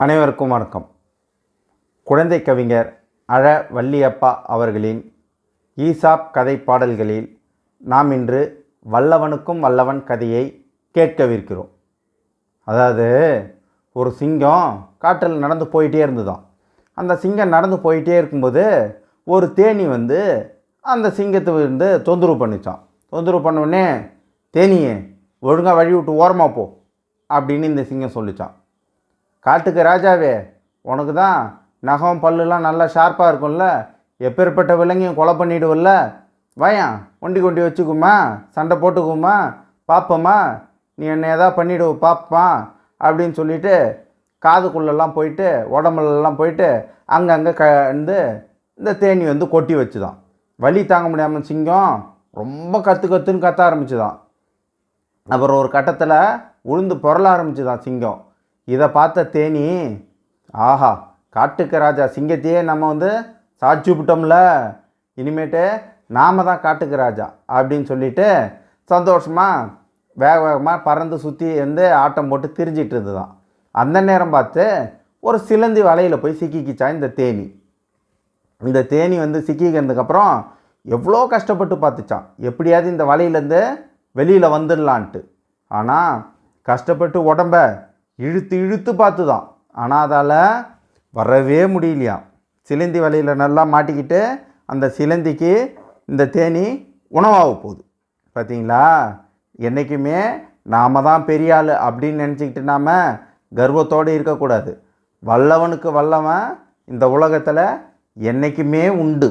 அனைவருக்கும் வணக்கம். குழந்தை கவிஞர் அழ வள்ளியப்பா அவர்களின் ஈசாப் கதை பாடல்களில் நாம் இன்று வல்லவனுக்கும் வல்லவன் கதையை கேட்கவிருக்கிறோம். அதாவது ஒரு சிங்கம் காட்டில் நடந்து போயிட்டே இருந்துதான். அந்த சிங்கம் நடந்து போயிட்டே இருக்கும்போது ஒரு தேனி வந்து அந்த சிங்கத்தை வந்து தொந்தரவு பண்ணிச்சான். தொந்தரவு பண்ண தேனியே ஒழுங்காக வழி விட்டு ஓரமாக போ அப்படின்னு இந்த சிங்கம் சொல்லிச்சான். காட்டுக்கு ராஜாவே உனக்கு தான் நகம் பல்லுலாம் நல்லா ஷார்ப்பாக இருக்கும்ல. எப்பேற்பட்ட விலங்கையும் கொலை பண்ணிடுவில்ல. வாயான் ஒண்டி கொண்டி வச்சுக்குமா? சண்டை போட்டுக்குமா? பார்ப்போமா நீ என்ன ஏதாவது பண்ணிவிடு பார்ப்பா அப்படின்னு சொல்லிட்டு காதுக்குள்ளெல்லாம் போயிட்டு உடம்புலலாம் போயிட்டு அங்கங்கே க வந்து இந்த தேனி வந்து கொட்டி வச்சுதான். வலி தாங்க முடியாமல் சிங்கம் ரொம்ப கற்று கத்துன்னு கத்த ஆரம்பிச்சுதான். அப்புறம் ஒரு கட்டத்தில் உளுந்து புரள ஆரம்பிச்சுதான் சிங்கம். இதை பார்த்த தேனி ஆஹா காட்டுக்கு ராஜா சிங்கத்தையே நம்ம வந்து சாட்சி விட்டோம்ல. இனிமேட்டு நாம தான் காட்டுக்கு ராஜா அப்படின்னு சொல்லிட்டு சந்தோஷமாக வேக வேகமாக பறந்து சுற்றி வந்து ஆட்டம் போட்டு திரிஞ்சிட்டு இருந்துதான் அந்த நேரம் பார்த்து ஒரு சிலந்தி வலையில் போய் சிக்கிக்கிச்சான் இந்த தேனி. இந்த தேனி வந்து சிக்கிக்கிறதுக்கப்புறம் எவ்வளோ கஷ்டப்பட்டு பார்த்துச்சான் எப்படியாவது இந்த வலையிலேருந்து வெளியில் வந்துடலான்ட்டு. ஆனால் கஷ்டப்பட்டு உடம்ப இழுத்து இழுத்து பார்த்து தான் ஆனால் அதால் வரவே முடியலையாம். சிலந்தி வலையில் நல்லா மாட்டிக்கிட்டு அந்த சிலந்திக்கு இந்த தேனி உணவாக போகுது. பார்த்தீங்களா என்றைக்குமே நாம தான் பெரிய ஆள் அப்படின்னு நினச்சிக்கிட்டு நாம் கர்வத்தோடு இருக்கக்கூடாது. வல்லவனுக்கு வல்லவன் இந்த உலகத்தில் என்றைக்குமே உண்டு.